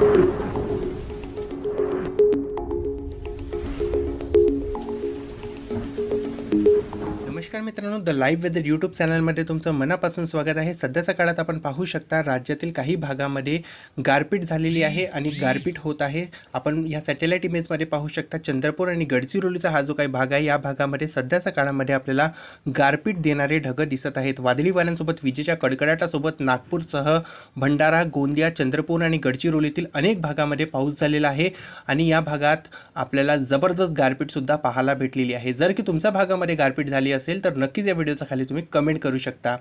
Thank you. नमस्कार मित्रांनो the live weather YouTube चॅनलमध्ये तुमचं मनापासून स्वागत आहे. सध्याच्या काळात आपण पाहू शकता राज्यातील काही भागामध्ये गारपीट झालेली आहे आणि गारपीट होत आहे. आपण या सॅटेलाईट इमेजमध्ये पाहू शकता चंद्रपूर आणि गडचिरोलीचा हा जो काही भाग आहे या भागामध्ये सध्याच्या काळामध्ये आपल्याला गारपीट देणारे ढगं दिसत आहेत. वादळी वाऱ्यांसोबत विजेच्या कडकडाटासोबत नागपूरसह भंडारा गोंदिया चंद्रपूर आणि गडचिरोलीतील अनेक भागामध्ये पाऊस झालेला आहे आणि या भागात आपल्याला जबरदस्त गारपीटसुद्धा पाहायला भेटलेली आहे. जर की तुमच्या भागामध्ये गारपीट झाली असेल असेल तर नक्कीच या व्हिडिओचा खाली तुम्ही कमेंट करू शकता.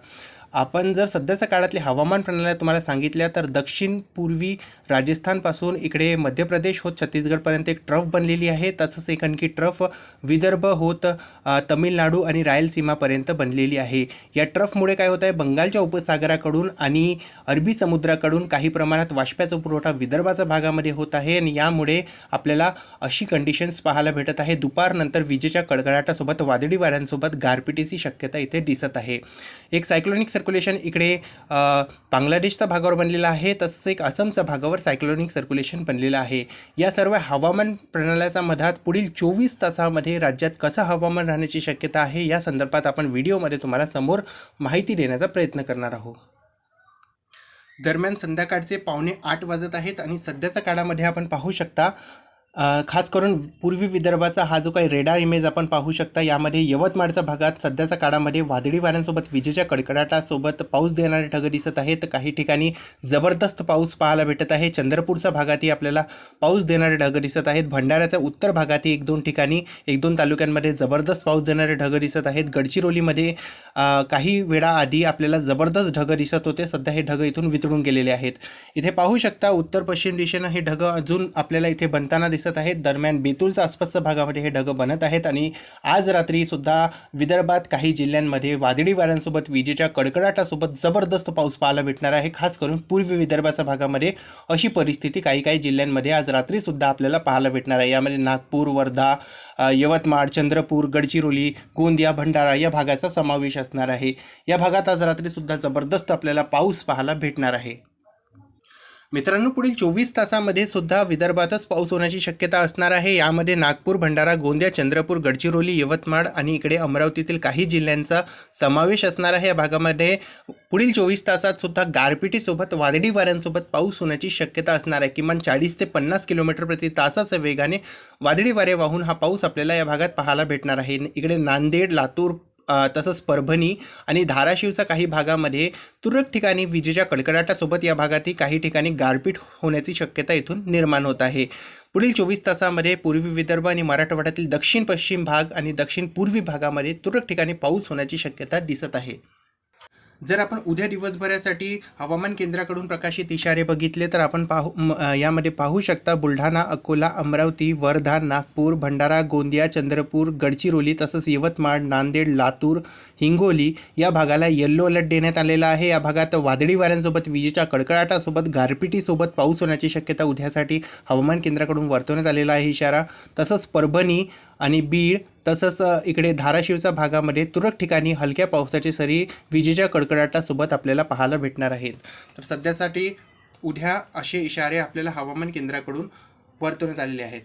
आपण जर सध्याच्या काळातली हवामान प्रणाल्या तुम्हाला सांगितल्या तर दक्षिण पूर्वी राजस्थानपासून इकडे मध्य प्रदेश होत छत्तीसगडपर्यंत एक ट्रफ बनलेली आहे. तसंच एक आणखी ट्रफ विदर्भ होत तमिळनाडू आणि रायलसीमापर्यंत बनलेली आहे. या ट्रफमुळे काय होत आहे बंगालच्या उपसागराकडून आणि अरबी समुद्राकडून काही प्रमाणात वाष्प्याचा पुरवठा विदर्भाच्या भागामध्ये होत आहे आणि यामुळे आपल्याला अशी कंडिशन्स पाहायला भेटत आहे. दुपारनंतर विजेच्या कडकडाटासोबत वादळी वाऱ्यांसोबत गारपिटीची शक्यता इथे दिसत आहे. एक सायक्लोनिक सर्क्युलेशन इकडे बांगलादेशच्या भागावर बनलेलं आहे तसंच एक आसामच्या भागावर सायक्लोनिक सर्क्युलेशन बनलेलं आहे. या सर्व हवामान प्रणाल्याचा मधात पुढील चोवीस तासामध्ये राज्यात कसं हवामान राहण्याची शक्यता आहे या संदर्भात आपण व्हिडिओमध्ये तुम्हाला समोर माहिती देण्याचा प्रयत्न करणार आहोत. दरम्यान संध्याकाळचे पावणे आठ वाजत आहेत आणि सध्याच्या काळामध्ये आपण पाहू शकता खास करून पूर्वी विदर्भाचा हा जो काही रेडार इमेज आपण पाहू शकता यामध्ये यवतमाळच्या भागात सध्याच्या काळामध्ये वादळी वाऱ्यांसोबत विजेच्या कडकडाटासोबत पाऊस देणारे ढग दिसत आहेत. काही ठिकाणी जबरदस्त पाऊस पाहायला भेटत आहे. चंद्रपूरच्या भागातही आपल्याला पाऊस देणारे ढग दिसत आहेत. भंडाऱ्याच्या उत्तर भागातही एक दोन ठिकाणी एक दोन तालुक्यांमध्ये जबरदस्त पाऊस देणारे ढग दिसत आहेत. गडचिरोलीमध्ये अ, काही वेळाआधी आपल्याला जबरदस्त ढग दिसत होते. सध्या हे ढग इथून वितळून गेलेले आहेत. इथे पाहू शकता उत्तर पश्चिम दिशेनं हे ढग अजून आपल्याला इथे बनताना दिसत दिसत आहेत. दरम्यान बेतूलच्या आसपासच्या भागामध्ये हे ढगं बनत आहेत आणि आज रात्री सुद्धा विदर्भात काही जिल्ह्यांमध्ये वादळी वाऱ्यांसोबत विजेच्या कडकडाटासोबत जबरदस्त पाऊस पाहायला भेटणार आहे. खास करून पूर्वी विदर्भाच्या भागामध्ये अशी परिस्थिती काही काही जिल्ह्यांमध्ये आज रात्रीसुद्धा आपल्याला पाहायला भेटणार आहे. यामध्ये नागपूर वर्धा यवतमाळ चंद्रपूर गडचिरोली गोंदिया भंडारा या भागाचा समावेश असणार आहे. या भागात आज रात्रीसुद्धा जबरदस्त आपल्याला पाऊस पाहायला भेटणार आहे. मित्रांनो पुढील चोवीस तासामध्ये सुद्धा विदर्भातच पाऊस होण्याची शक्यता असणार आहे. यामध्ये नागपूर भंडारा गोंदिया चंद्रपूर गडचिरोली यवतमाळ आणि इकडे अमरावतीतील काही जिल्ह्यांचा समावेश असणार आहे. या भागामध्ये पुढील चोवीस तासात सुद्धा गारपिटीसोबत वादळी वाऱ्यांसोबत पाऊस होण्याची शक्यता असणार आहे. किमान चाळीस ते पन्नास किलोमीटर प्रति तासाच्या वेगाने वादळी वारे वाहून हा पाऊस आपल्याला या भागात पाहायला भेटणार आहे. इकडे नांदेड लातूर तसंच परभणी आणि धाराशिवच्या काही भागामध्ये तुरळक ठिकाणी विजेच्या कडकडाटासोबत या भागातही काही ठिकाणी गारपीट होण्याची शक्यता इथून निर्माण होत आहे. पुढील चोवीस तासामध्ये पूर्वी विदर्भ आणि मराठवाड्यातील दक्षिण पश्चिम भाग आणि दक्षिण पूर्वी भागामध्ये तुरळक ठिकाणी पाऊस होण्याची शक्यता दिसत आहे. जर आपण उद्या दिवसभरासाठी हवामान केंद्राकडून प्रकाशित इशारे बघितले तर आपण पाहू म- यामध्ये पाहू शकता बुलढाणा अकोला अमरावती वर्धा नागपूर भंडारा गोंदिया चंद्रपूर गडचिरोली तसंच यवतमाळ नांदेड लातूर हिंगोली या भागाला येल्लो अलर्ट देण्यात आलेला आहे. या भागात वादळी वाऱ्यांसोबत विजेच्या कडकडाटासोबत गारपिटीसोबत पाऊस होण्याची शक्यता उद्यासाठी हवामान केंद्राकडून वर्तवण्यात आलेला आहे इशारा. तसंच परभणी आणि बीड तसंच इकडे धाराशिवच्या भागामध्ये तुरळक ठिकाणी हलक्या पावसाची सरी विजेच्या कडकडाटासोबत आपल्याला पाहायला भेटणार आहेत. तर सध्यासाठी उद्या असे इशारे आपल्याला हवामान केंद्राकडून वर्तवण्यात आलेले आहेत.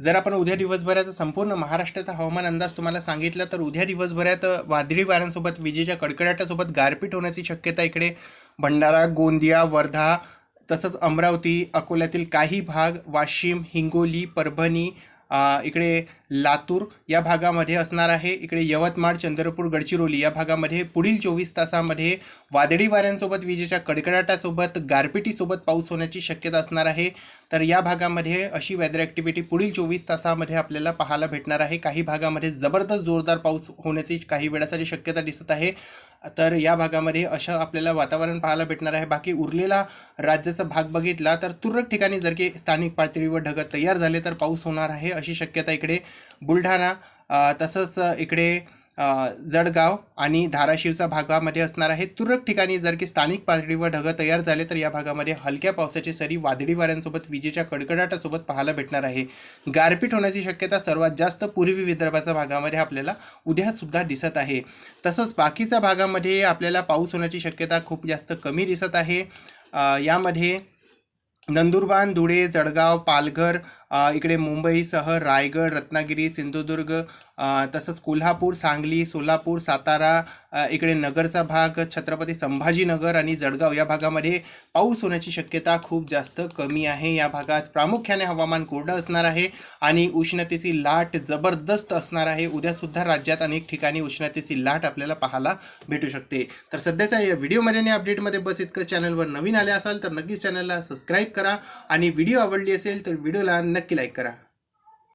जर आपण उद्या दिवसभराचा संपूर्ण महाराष्ट्राचा हवामान अंदाज तुम्हाला सांगितला तर उद्या दिवसभरात वादळी वाऱ्यांसोबत विजेच्या कडकडाटासोबत गारपीट होण्याची शक्यता इकडे भंडारा गोंदिया वर्धा तसंच अमरावती अकोल्यातील काही भाग वाशिम हिंगोली परभणी इकडे लातूर या भागामध्ये असणार आहे. इकडे यवतमाळ चंद्रपूर गडचिरोली या भागामध्ये पुढील चोवीस तासामध्ये वादळी वाऱ्यांसोबत विजेच्या कडकडाटासोबत गारपिटीसोबत पाऊस होण्याची शक्यता असणार आहे. तर या भागामध्ये अशी वेदर ॲक्टिव्हिटी पुढील चोवीस तासामध्ये आपल्याला पाहायला भेटणार आहे. काही भागामध्ये जबरदस्त जोरदार पाऊस होण्याची काही वेळासाठी शक्यता दिसत आहे. तर या भागामध्ये अशा आपल्याला वातावरण पाहायला भेटणार आहे. बाकी उरलेला राज्याचा भाग बघितला तर तुरळक ठिकाणी जर की स्थानिक पातळीवर ढगत तयार झाले तर पाऊस होणार आहे अशी शक्यता इकडे बुलढाणा तसंच इकडे जळगाव आणि धाराशिवच्या भागामध्ये असणार आहे. तुरळक ठिकाणी जर की स्थानिक पातळीवर ढगं तयार झाले तर या भागामध्ये हलक्या पावसाची सरी वादळी वाऱ्यांसोबत विजेच्या कडकडाटासोबत पाहायला भेटणार आहे. गारपीट होण्याची शक्यता सर्वात जास्त पूर्वी विदर्भाच्या भागामध्ये आपल्याला उद्यासुद्धा दिसत आहे. तसंच बाकीच्या भागामध्ये आपल्याला पाऊस होण्याची शक्यता खूप जास्त कमी दिसत आहे. यामध्ये नंदुरबार धुळे जळगाव पालघर इकडे मुंबईसह रायगड रत्नागिरी सिंधुदुर्ग तसंच कोल्हापूर सांगली सोलापूर सातारा इकडे नगरचा भाग छत्रपती संभाजीनगर आणि जळगाव या भागामध्ये पाऊस होण्याची शक्यता खूप जास्त कमी आहे. या भागात प्रामुख्याने हवामान कोरडं असणार आहे आणि उष्णतेची लाट जबरदस्त असणार आहे. उद्यासुद्धा राज्यात अनेक ठिकाणी उष्णतेची लाट आपल्याला पाहायला भेटू शकते. तर सध्याच्या या व्हिडिओमध्ये आणि अपडेटमध्ये बस इतकं चॅनलवर नवीन आले असाल तर नक्कीच चॅनलला सबस्क्राईब करा आणि व्हिडिओ आवडली असेल तर व्हिडिओला नक्की लाईक करा.